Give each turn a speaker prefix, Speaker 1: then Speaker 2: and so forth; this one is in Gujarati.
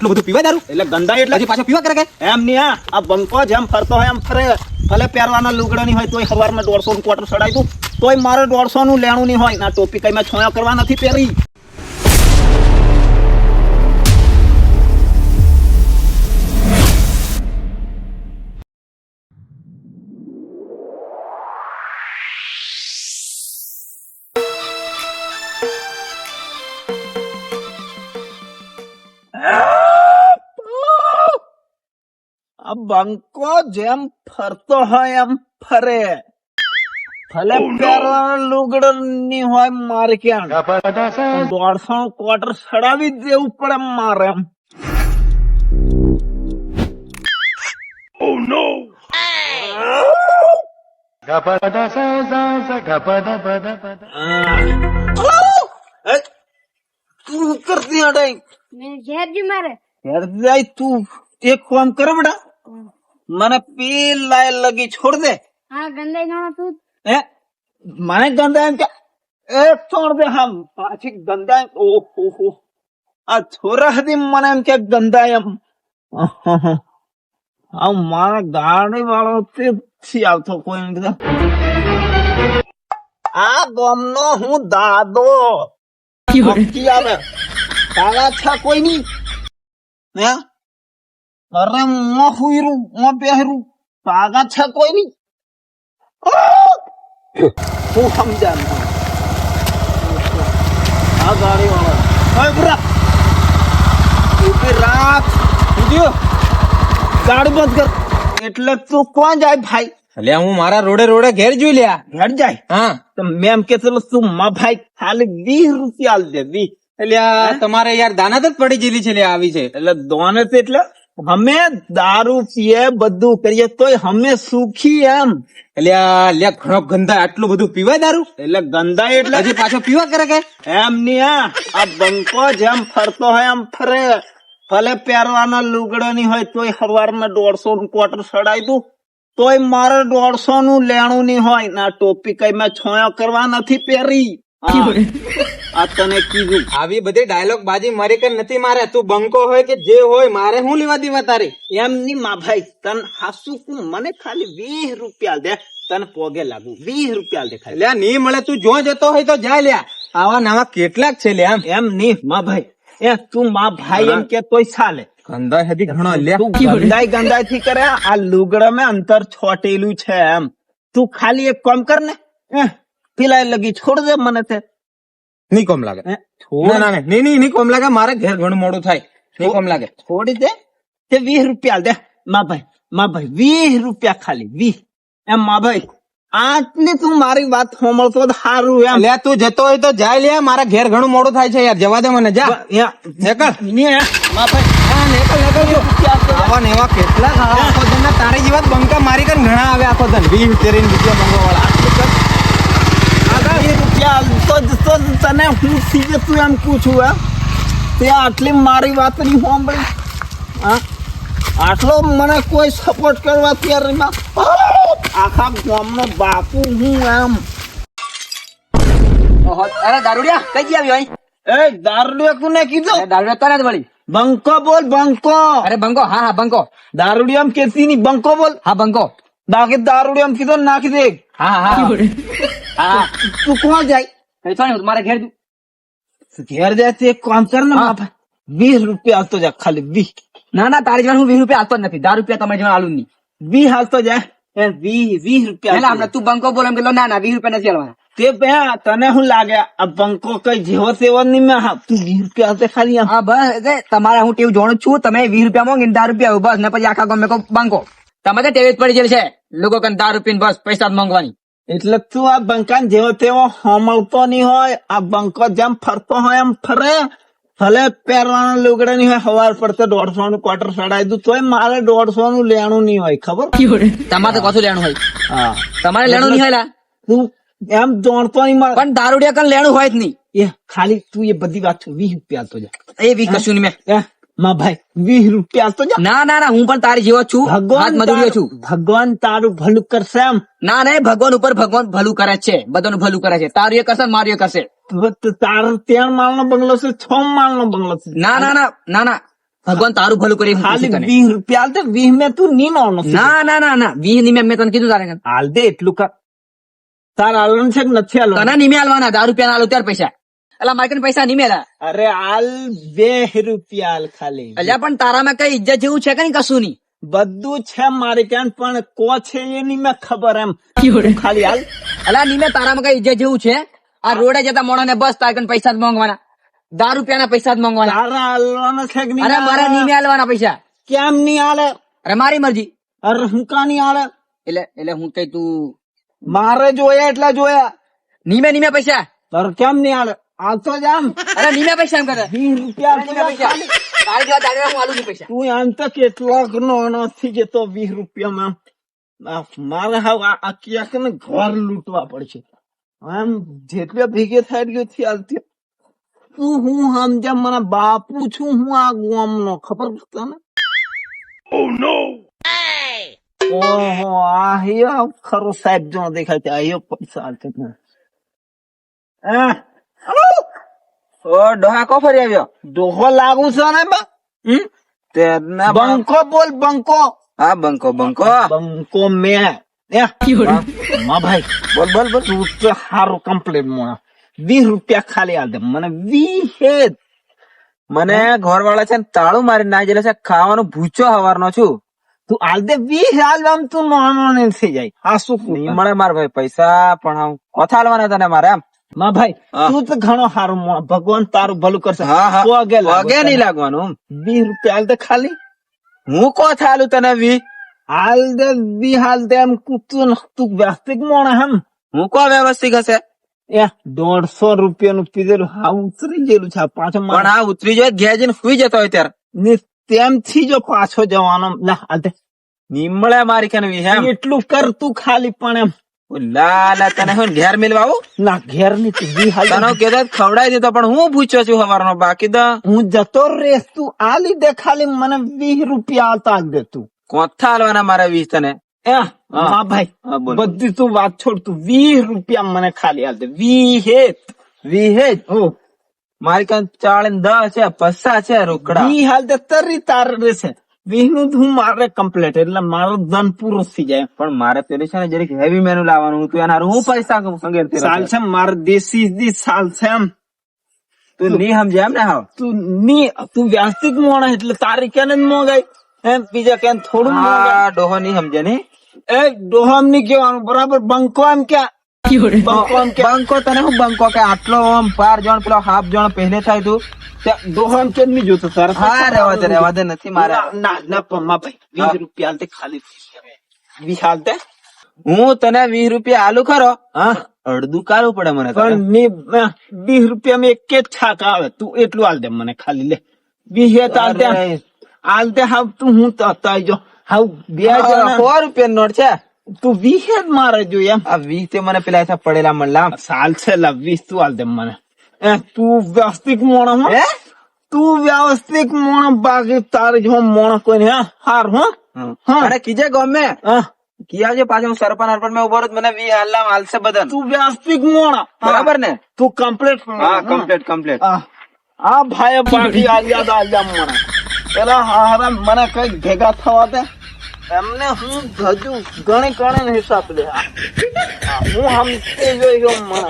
Speaker 1: એટલું બધું પીવાય દારૂ?
Speaker 2: એટલે ગંદા એટલે
Speaker 1: હજી પાછો પીવા કરે કે?
Speaker 2: એમ નહીં હા. આ બંકો જેમ ફરતો હોય એમ ફરે. ભલે પહેરવાના લુગડા નહીં હોય તોય સવારમાં દોઢસો નું ક્વાર્ટર ચડાવી દઉં. તોય મારે દોઢસો નું લેણું નહીં હોય. ના ટોપી કઈ મેં છોયા કરવા નથી પહેરી. બંકો જેમ ફરતો હોય એમ ફરે ભલે લુગડ લુગડા નહીં હોય મારે ક્યાં દોઢસો ક્વાર્ટર ચડાવી દેવું પડે મારે એમ તું કરતી તું એક કામ કર બેટા મને પેલા લગી છોડ દે.
Speaker 3: હા ગંદાઈ ગણો તું.
Speaker 2: હે? મને ગંદા એમ કે એ છોડ દે. હમ પાછી ગંદા એમ ઓહો હો. આ છોરા હતી મને એમ કે ગંદા એમ. આ મારા ગાડી વાળો તે થી આવતો કોઈ નથી આ ગામનો હું દાદો. આવે. તારા છા કોઈ નહીં. હે? અરે મોં હુઈરું મોં પહેરું પાગા છે કોઈ નહીં હું સમજાન આ ગાડી વાળા ઓય પૂરા ઊભી રાત ઉડ્યો ગાડી બંધ કર. એટલે તું કોણ જાય ભાઈ?
Speaker 1: એટલે હું મારા રોડે રોડે ઘેર જોઈ લ્યા.
Speaker 2: ઘેર જાય?
Speaker 1: હા.
Speaker 2: તો મેં એમ કે ચલો તું મા ભાઈ ખાલી વીસ રૂપિયા આલ દે વીસ
Speaker 1: એટલે આ તમારે યાર દાનત જ પડી ગયેલી છે લે આવી છે.
Speaker 2: એટલે દોને તો એટલે અમે દારૂ પીએ બધું કરીએ તોય અમે સુખી એમ.
Speaker 1: એટલે લ્યા ઘણો ગંદા આટલું બધું પીવાય દારૂ?
Speaker 2: એટલે ગંદા એટલે
Speaker 1: હજી પાછો પીવા કરે કે?
Speaker 2: એમ નહીં આ બંકો જેમ ફરતો હોય એમ ફરે. ભલે પહેરવાના લુગડો નહીં હોય તોય સવારમાં દોઢસો નું ક્વાર્ટર સડાઈ દઉં. તોય મારે દોઢસો નું લેણું નહીં હોય. ના ટોપી કઈ મેં છોયા કરવા નથી પહેરી. આ તને કીધું.
Speaker 1: આવી બધી ડાયલોગ બાજી મારી કે નથી મારે. તું બંકો હોય કે જે હોય મારે હું લેવા દેવા તારે?
Speaker 2: એમ ની મા ભાઈ તન હાસુ કું મને ખાલી વીસ રૂપિયા દે. તને પોગે લાગુ. વીસ રૂપિયા દેખાય
Speaker 1: એટલે નહીં મળે તું જો જતો હોય તો જાય લ્યા. આવા નવા કેટલાક છે લે એમ.
Speaker 2: એમ ની મા ભાઈ. એ તું મા ભાઈ એમ કે તોય ચાલે.
Speaker 1: ગંદા હજી ઘણો
Speaker 2: તું
Speaker 1: લ્યા.
Speaker 2: ગંદાઈ ગંદાઈ થી કરે આ લુગડા માં અંતર છોટેલું છે એમ. તું ખાલી એક કામ કર ને. એ, પેલા લગી છોડ દે મને તે.
Speaker 1: નહીં કોમ લાગે. ના નહીં નહીં નહીં કોમ લાગે. મારે ઘેર ઘણું મોડું થાય. નહીં કોમ લાગે.
Speaker 2: છોડી દે. તે વીસ રૂપિયા દે. મા ભાઈ મા ભાઈ વીસ રૂપિયા ખાલી વીસ. એમ મા ભાઈ આટલી તું મારી વાત સાંભળતો સારું એમ.
Speaker 1: લે તું જતો હોય તો જાય લે. મારા ઘેર ઘણું મોડું થાય છે યાર. જવા દે મને જા. નીકળ.
Speaker 2: નીકળ
Speaker 1: એવા કેટલા આખો દન તારી જેવા જ બંકા મારી કરીને ઘણા આવે આખો દન. વી ઉતરીને રૂપિયા બંગો વાળા.
Speaker 2: તો તો તને હું સીધે તું એમ પૂછું એમ તે આટલી મારી વાત નહીં સાંભળી? હા? આટલો મને કોઈ સપોર્ટ કરવા તૈયાર આખા ગામનો બાપુ હું એમ.
Speaker 4: અરે દારૂડિયા કઈ ગયા આવી
Speaker 2: એ દારૂડિયા કોને કીધું?
Speaker 4: દારૂડિયા તને જ વળી.
Speaker 2: બંકો બોલ બંકો.
Speaker 4: અરે બંકો હા હા બંકો.
Speaker 2: દારૂડિયા કેસી ની બંકો બોલ.
Speaker 4: હા બંકો.
Speaker 2: બાકી દારૂડી એમ કીધો નાખી દે
Speaker 4: હા હા હા
Speaker 2: તું કોણ જાય
Speaker 4: કઈ છો ને મારે ઘેર.
Speaker 2: ઘેર જાય તે કામ કર ને બાપા વીસ રૂપિયા હાલતો જા ખાલી વીસ
Speaker 4: ના ના તારી જવાનું હું વીસ રૂપિયા આપતો જ નથી દારૂ રૂપિયા તમારી જવાનું આલુ નહીં
Speaker 2: વીસ હાલતો જાય વીસ વીસ રૂપિયા
Speaker 4: એટલે હમણાં તું બંકો બોલ એમ કે ના ના વીસ રૂપિયા નથી આલવાના
Speaker 2: તે બે તને શું લાગે આ બંકો કઈ જેવો તેવો નહીં મેં તું વીસ રૂપિયા હાલતે ખાલી
Speaker 4: હા બસ તમારે હું ટેવ જોણું છું તમે વીસ રૂપિયા માંગી ને રૂપિયા બસ ને પછી આખા ગમે બંકો તમે તો ટેવ જ પડી ગયેલી છે? લોકો કન દારૂ પીને બસ પૈસા માંગવાની.
Speaker 2: એટલે તું આ બંકાન જેવો તેવો હમળતો નહીં હોય આ બંકો જેમ ફરતો હોય એમ ફરે. ભલે પહેરવાનો લુગડા નહીં હોય સવાર પડશે દોઢસો નું ક્વાર્ટર ચડાવી દઉં તોય મારે દોઢસો નું લેણું નહીં હોય ખબર?
Speaker 4: તમારે તો કશું લેણું હોય.
Speaker 2: હા.
Speaker 4: તમારે લેણું નહીં હોય
Speaker 2: તું એમ દોડતો નહીં મારે.
Speaker 4: પણ દારૂડિયા કન લેણું હોય જ નહીં.
Speaker 2: એ ખાલી તું એ બધી વાત વીસ રૂપિયા તો જા.
Speaker 4: એ વી કશું નહીં મેં.
Speaker 2: માં ભાઈ વીસ રૂપિયા તો
Speaker 4: ના ના ના હું પણ તારી જેવો છું.
Speaker 2: ભગવાન
Speaker 4: મજૂરીઓ છું.
Speaker 2: ભગવાન તારું ભલું કરશે એમ.
Speaker 4: ના ના ભગવાન ઉપર ભગવાન ભલું કરે છે. બધાનું ભલું કરે છે. તારું એ કરશે ને મારું એ કરશે.
Speaker 2: તારું ત્રણ માળ નો બંગલો છે છ માળ નો બંગલો છે.
Speaker 4: ના ના ના ના ના. ભગવાન તારું ભલું કરી
Speaker 2: ખાલી વીસ રૂપિયા હાલ દે વીસ મેં તું ની નો
Speaker 4: ના ના ના ના વીસ નિમે મેં તને કીધું તારે.
Speaker 2: હાલ દે એટલું કર. તાર હાલવાનું છે કે નથી હાલવાનું
Speaker 4: તને નિમે આલવાના દારૂ રૂપિયા હાલો ત્યારે પૈસા. એટલે મારે પૈસા નહીં લા
Speaker 2: અરે હાલ બે રૂપિયા હાલ ખાલી.
Speaker 4: અલ્યા પણ તારામાં કઈ ઇજ્જત જેવું છે કે નહીં કશું નહીં?
Speaker 2: બધું છે મારે ક્યાં પણ કો છે એની મેં ખબર એમ. ખાલી હાલ
Speaker 4: અલા નિમે તારામાં કઈ ઇજ્જત જેવું છે? આ રોડે જતા મોણો ને બસ તારે પૈસા જ માંગવાના. દારૂ રૂપિયાના પૈસા જ માંગવાના.
Speaker 2: તારા હાલવાના છે કે
Speaker 4: અરે મારે નિમે હાલવાના પૈસા.
Speaker 2: કેમ નહીં હાલે?
Speaker 4: અરે મારી મરજી.
Speaker 2: અરે હું કા નહીં હાલે?
Speaker 4: એટલે એટલે હું કઈ તું
Speaker 2: મારે જોયા એટલા જોયા.
Speaker 4: નિમે નિમે પૈસા.
Speaker 2: તારે કેમ નહીં હાલે? હાલ તો જામ
Speaker 4: અરે નિમે પૈસા એમ કરે
Speaker 2: વીસ રૂપિયા
Speaker 4: નિમે પૈસા તારી જેવા દારૂ હું આલું છું પૈસા
Speaker 2: તું આમ તો કેટલોક નો નથી જતો વીસ રૂપિયામાં આ મારે હવે આ આ ક્યાંક ને ઘર લૂંટવા પડશે આમ જેટલે ભેગે થઈ ગયો થી હાલતી તું હું સમજ્યા મને બાપુ છું હું આ ગામ નો ખબર છે તને ઓહો આ હિયો ખરો સાહેબ જો દેખાય છે આ હિયો પૈસા હાલતે જ નહીં. આ,
Speaker 1: ઓ ડોહા કો ફરી આવ્યો?
Speaker 2: ડોહો લાગુ છે ને બા?
Speaker 1: હમ? તે ના
Speaker 2: બંકો બોલ બંકો.
Speaker 1: હા બંકો બંકો.
Speaker 2: બંકો મે. એ, માં ભાઈ બોલ બોલ બોલ. તું તો હારું કમ્પ્લીટ મોણા. વીસ રૂપિયા ખાલી આલ દે. મને વીસ.
Speaker 1: મને ઘર વાળા છે ને તાળું મારી ના જેલે છે. ખાવાનું ભૂચો હવારનો છું.
Speaker 2: તું આલ દે વીસ હાલ આમ તું નોનો થઈ જાય. આ શું
Speaker 1: નહીં મળે માર ભાઈ પૈસા પણ હાલવાના તને મારે એમ.
Speaker 2: માં ભાઈ. તું તો ઘણો હારું ભગવાન તારું ભલું કરશે. પગે
Speaker 1: પગે. નહીં લાગવાનું
Speaker 2: વીસ રૂપિયા હાલ તો ખાલી.
Speaker 1: હું કો હાલું તને વી?
Speaker 2: હાલ દે વી હાલ દે એમ તું તું વ્યવસ્થિત મોણા હમ.
Speaker 1: હું કો વ્યવસ્થિત હશે?
Speaker 2: એ દોઢસો રૂપિયાનું પીધેલું હા ઉતરી ગયેલું છે પાછો
Speaker 1: પણ આ ઉતરી જાય ઘેર જઈને સુઈ જતો હોય ત્યારે.
Speaker 2: ને તેમથી જો પાછો જવાનો. ના હાલ દે.
Speaker 1: નિમળે મારી કને વી એમ.
Speaker 2: એટલું કર તું ખાલી પણ એમ.
Speaker 1: લા લા તને હું ઘેર મિલવા આવું
Speaker 2: ના ઘેરની તું હાલ
Speaker 1: તને કેતો ખવડાવી દેતો પણ હું પૂછ્યો છું હવારનો બાકી તો.
Speaker 2: હું જતો રેસ તું આ લીધે ખાલી મને વીસ રૂપિયા તાક દે તું.
Speaker 1: કોથા હાલવાના મારા વીસ તને?
Speaker 2: હા. ભાઈ બધી તું વાત છોડ તું વીસ રૂપિયા મને ખાલી હાલ દે. વીહેત હેત
Speaker 1: વી
Speaker 2: ઓ
Speaker 1: મારી કાંઈ ચાળ ને દસ છે પસ્સા છે રોકડા.
Speaker 2: વી હાલ દે તરી તાર રહેશે. વીસનું હું મારે કમ્પ્લીટ એટલે મારો ધન પૂરો થઈ જાય.
Speaker 1: પણ મારે પેલું છે ને જરીક હેવી મેનુ લાવવાનું હતું. એના હું પૈસા સંગે
Speaker 2: સાલ છે. મારે દેશી દી સાલ છે એમ.
Speaker 1: તું ની સમજે એમ ને હા
Speaker 2: તું ની તું વ્યવસ્થિત મોણા એટલે તારી કેને જ મોગાઈ એમ બીજા કેન થોડું
Speaker 1: ડોહો નહીં સમજે ને?
Speaker 2: એ ડોહામની કેવાનું બરાબર? બંકો એમ ક્યાં? બંકો
Speaker 1: તને હું બંકો કે આટલો આમ પાર જણ પેલો હાફ જણ પહેલે થાય તું?
Speaker 2: ડોહામ કેમ નહીં જોતો તારે?
Speaker 1: હા રેવા દે રેવા દે નથી મારે.
Speaker 2: ના ના ના પમ્મા ભાઈ વીસ રૂપિયા હાલતે ખાલી વીસ હાલતે?
Speaker 1: હું તને વીસ રૂપિયા આલુ ખરો?
Speaker 2: હા?
Speaker 1: અડધું કાઢવું પડે મને
Speaker 2: પણ વીસ રૂપિયા માં એક જ છાક આવે. તું એટલું હાલ દે મને ખાલી લે. વીસ હાલતે. હાલતે હાવ તું હું તાઈ જો. હાવ બે
Speaker 1: સો રૂપિયા નોટ છે.
Speaker 2: તું વીસ જ મારે જોઈએ એમ.
Speaker 1: આ વીસ તે મને પેલા એસા પડેલા મળલા
Speaker 2: સાલ છે વીસ તું હાલ દે મને. એ તું વ્યવસ્થિત મોણ હે. તું વ્યવસ્થિત મોણ બાકી તારે જો મોણ કોઈ હે? હાર હો? હા.
Speaker 1: અને કીજે ગમે?
Speaker 2: હા.
Speaker 1: કી આવજે પાછો સરપન અર્પણ મેં ઊભો મને વી હાલલા હાલશે બદન
Speaker 2: તું વ્યવસ્થિત મોણ.
Speaker 1: બરાબર ને?
Speaker 2: તું કમ્પ્લીટ
Speaker 1: હા કમ્પ્લીટ કમ્પ્લીટ
Speaker 2: આ આ ભાઈ બાકી આલિયા આલિયા મને પેલા હા મને કઈ ભેગા થવા દે. એમને હું હજુ ઘણી ઘણી હિસાબ લે હું સમજી જોઈ મને.